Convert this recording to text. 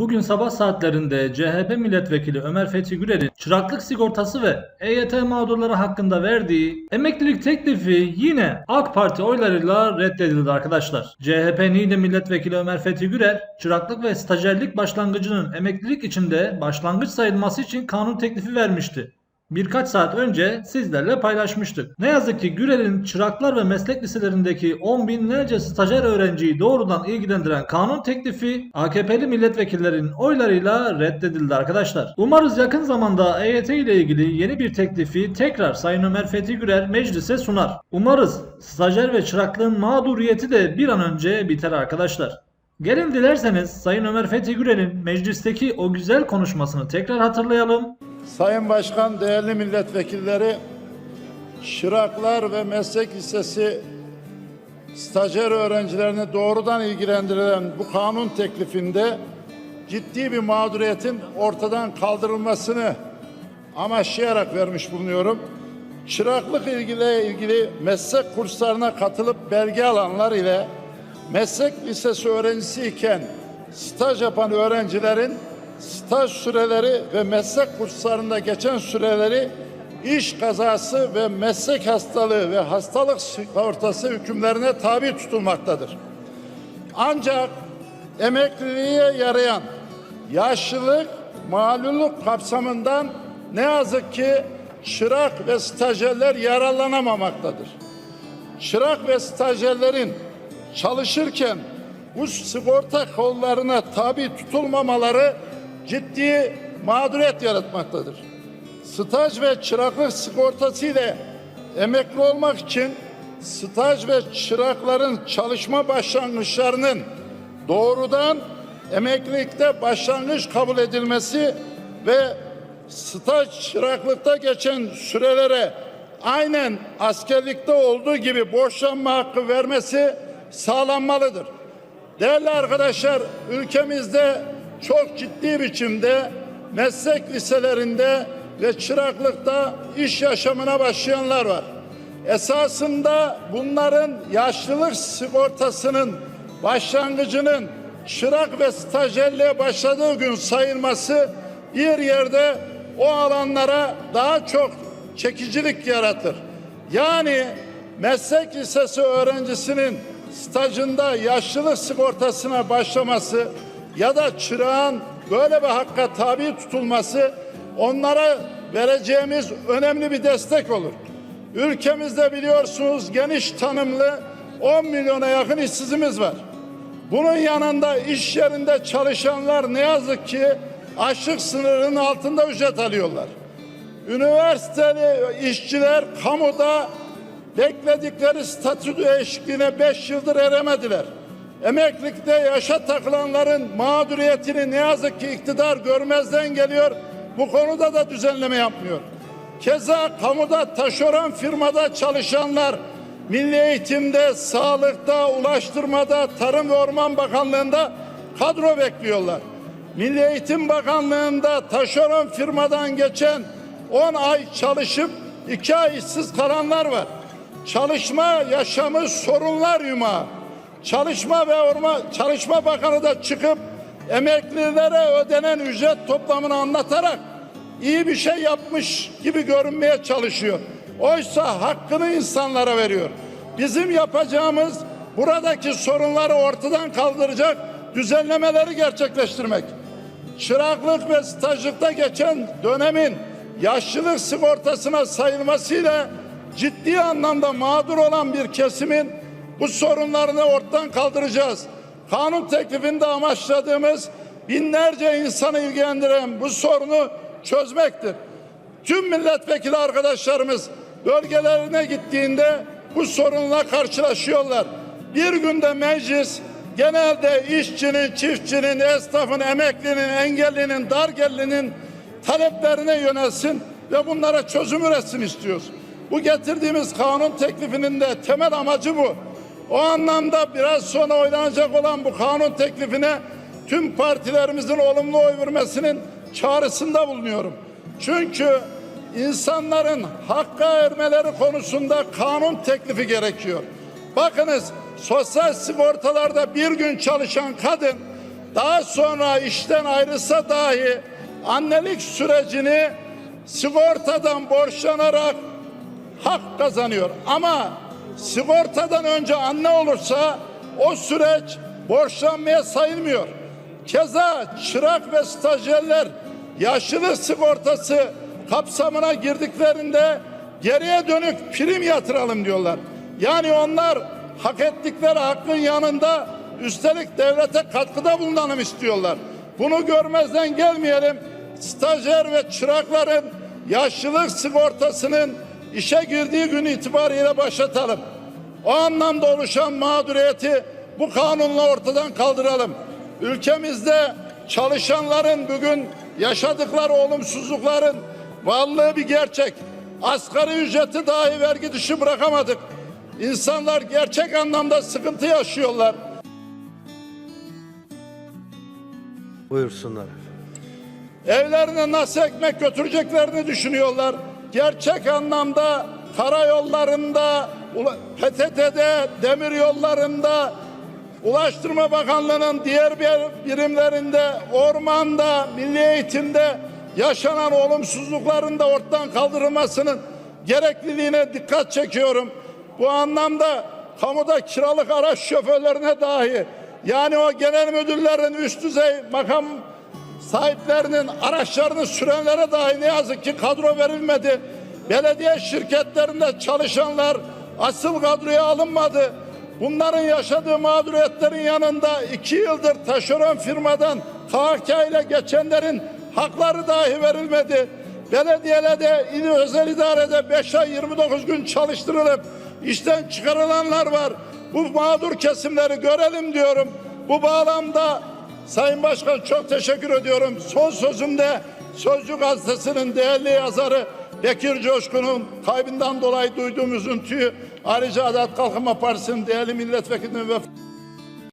Bugün sabah saatlerinde CHP milletvekili Ömer Fethi Gürer'in çıraklık sigortası ve EYT mağdurları hakkında verdiği emeklilik teklifi yine AK Parti oylarıyla reddedildi arkadaşlar. CHP Niğde milletvekili Ömer Fethi Gürer, çıraklık ve stajyerlik başlangıcının emeklilik içinde başlangıç sayılması için kanun teklifi vermişti birkaç saat önce sizlerle paylaşmıştık. Ne yazık ki Gürel'in çıraklar ve meslek liselerindeki on binlerce stajyer öğrenciyi doğrudan ilgilendiren kanun teklifi AKP'li milletvekillerin oylarıyla reddedildi arkadaşlar. Umarız yakın zamanda EYT ile ilgili yeni bir teklifi tekrar Sayın Ömer Fethi Gürer meclise sunar. Umarız stajyer ve çıraklığın mağduriyeti de bir an önce biter arkadaşlar. Gelin dilerseniz Sayın Ömer Fethi Gürel'in meclisteki o güzel konuşmasını tekrar hatırlayalım. Sayın Başkan, değerli milletvekilleri, Şıraklar ve Meslek Lisesi stajyer öğrencilerini doğrudan ilgilendiren bu kanun teklifinde ciddi bir mağduriyetin ortadan kaldırılmasını amaçlayarak vermiş bulunuyorum. Çıraklık ilgili ilgili meslek kurslarına katılıp belge alanlar ile meslek lisesi öğrencisi iken staj yapan öğrencilerin staj süreleri ve meslek kurslarında geçen süreleri iş kazası ve meslek hastalığı ve hastalık sigortası hükümlerine tabi tutulmaktadır. Ancak emekliliğe yarayan yaşlılık, maluluk kapsamından ne yazık ki çırak ve stajyerler yararlanamamaktadır. Çırak ve stajyerlerin çalışırken bu sigorta kollarına tabi tutulmamaları ciddi mağduriyet yaratmaktadır. Staj ve çıraklık sigortası ile emekli olmak için staj ve çırakların çalışma başlangıçlarının doğrudan emeklilikte başlangıç kabul edilmesi ve staj çıraklıkta geçen sürelere aynen askerlikte olduğu gibi borçlanma hakkı vermesi sağlanmalıdır. Değerli arkadaşlar, ülkemizde çok ciddi biçimde meslek liselerinde ve çıraklıkta iş yaşamına başlayanlar var. Esasında bunların yaşlılık sigortasının başlangıcının çırak ve stajyerliğe başladığı gün sayılması bir yerde o alanlara daha çok çekicilik yaratır. Yani meslek lisesi öğrencisinin stajında yaşlılık sigortasına başlaması ya da çırağın böyle bir hakka tabi tutulması onlara vereceğimiz önemli bir destek olur. Ülkemizde biliyorsunuz geniş tanımlı 10 milyona yakın işsizimiz var. Bunun yanında iş yerinde çalışanlar ne yazık ki açlık sınırının altında ücret alıyorlar. Üniversiteli işçiler kamuda bekledikleri statü değişikliğine 5 yıldır eremediler. Emeklilikte yaşa takılanların mağduriyetini ne yazık ki iktidar görmezden geliyor. Bu konuda da düzenleme yapmıyor. Keza kamuda taşeron firmada çalışanlar milli eğitimde, sağlıkta, ulaştırmada, Tarım ve Orman Bakanlığı'nda kadro bekliyorlar. Milli Eğitim Bakanlığı'nda taşeron firmadan geçen 10 ay çalışıp 2 ay işsiz kalanlar var. Çalışma yaşamı sorunlar yumağı. Çalışma ve Orman Çalışma Bakanı da çıkıp emeklilere ödenen ücret toplamını anlatarak iyi bir şey yapmış gibi görünmeye çalışıyor. Oysa hakkını insanlara veriyor. Bizim yapacağımız buradaki sorunları ortadan kaldıracak düzenlemeleri gerçekleştirmek. Çıraklık ve stajlıkta geçen dönemin yaşlılık sigortasına sayılmasıyla ciddi anlamda mağdur olan bir kesimin bu sorunlarını ortadan kaldıracağız. Kanun teklifinde amaçladığımız binlerce insanı ilgilendiren bu sorunu çözmektir. Tüm milletvekili arkadaşlarımız bölgelerine gittiğinde bu sorunla karşılaşıyorlar. Bir günde meclis genelde işçinin, çiftçinin, esnafın, emeklinin, engellinin, dargellinin taleplerine yönelsin ve bunlara çözüm üretsin istiyoruz. Bu getirdiğimiz kanun teklifinin de temel amacı bu. O anlamda biraz sonra oylanacak olan bu kanun teklifine tüm partilerimizin olumlu oy vermesinin çağrısında bulunuyorum. Çünkü insanların hakka ermeleri konusunda kanun teklifi gerekiyor. Bakınız sosyal sigortalarda bir gün çalışan kadın daha sonra işten ayrılsa dahi annelik sürecini sigortadan borçlanarak hak kazanıyor. Ama sigortadan önce anne olursa o süreç borçlanmaya sayılmıyor. Keza çırak ve stajyerler yaşlılık sigortası kapsamına girdiklerinde geriye dönük prim yatıralım diyorlar. Yani onlar hak ettikleri hakkın yanında üstelik devlete katkıda bulunalım istiyorlar. Bunu görmezden gelmeyelim. Stajyer ve çırakların yaşlılık sigortasının işe girdiği gün itibariyle başlatalım. O anlamda oluşan mağduriyeti bu kanunla ortadan kaldıralım. Ülkemizde çalışanların bugün yaşadıkları olumsuzlukların varlığı bir gerçek. Asgari ücreti dahi vergi dışı bırakamadık. İnsanlar gerçek anlamda sıkıntı yaşıyorlar. Buyursunlar. Evlerine nasıl ekmek götüreceklerini düşünüyorlar. Gerçek anlamda karayollarında, PTT'de, demir yollarında, Ulaştırma Bakanlığı'nın diğer bir birimlerinde, ormanda, milli eğitimde yaşanan olumsuzlukların da ortadan kaldırılmasının gerekliliğine dikkat çekiyorum. Bu anlamda kamuda kiralık araç şoförlerine dahi yani o genel müdürlerin üst düzey makam sahiplerinin araçlarını sürenlere dahi ne yazık ki kadro verilmedi. Belediye şirketlerinde çalışanlar asıl kadroya alınmadı. Bunların yaşadığı mağduriyetlerin yanında iki yıldır taşeron firmadan KHK ile geçenlerin hakları dahi verilmedi. Belediyelerde, il özel idarede 5 ay 29 gün çalıştırılıp işten çıkarılanlar var. Bu mağdur kesimleri görelim diyorum. Bu bağlamda Sayın Başkan çok teşekkür ediyorum. Son sözümde Sözcü Gazetesi'nin değerli yazarı Bekir Coşkun'un kaybından dolayı duyduğum üzüntüyü ayrıca Adalet Kalkınma Partisi'nin değerli milletvekilinin ve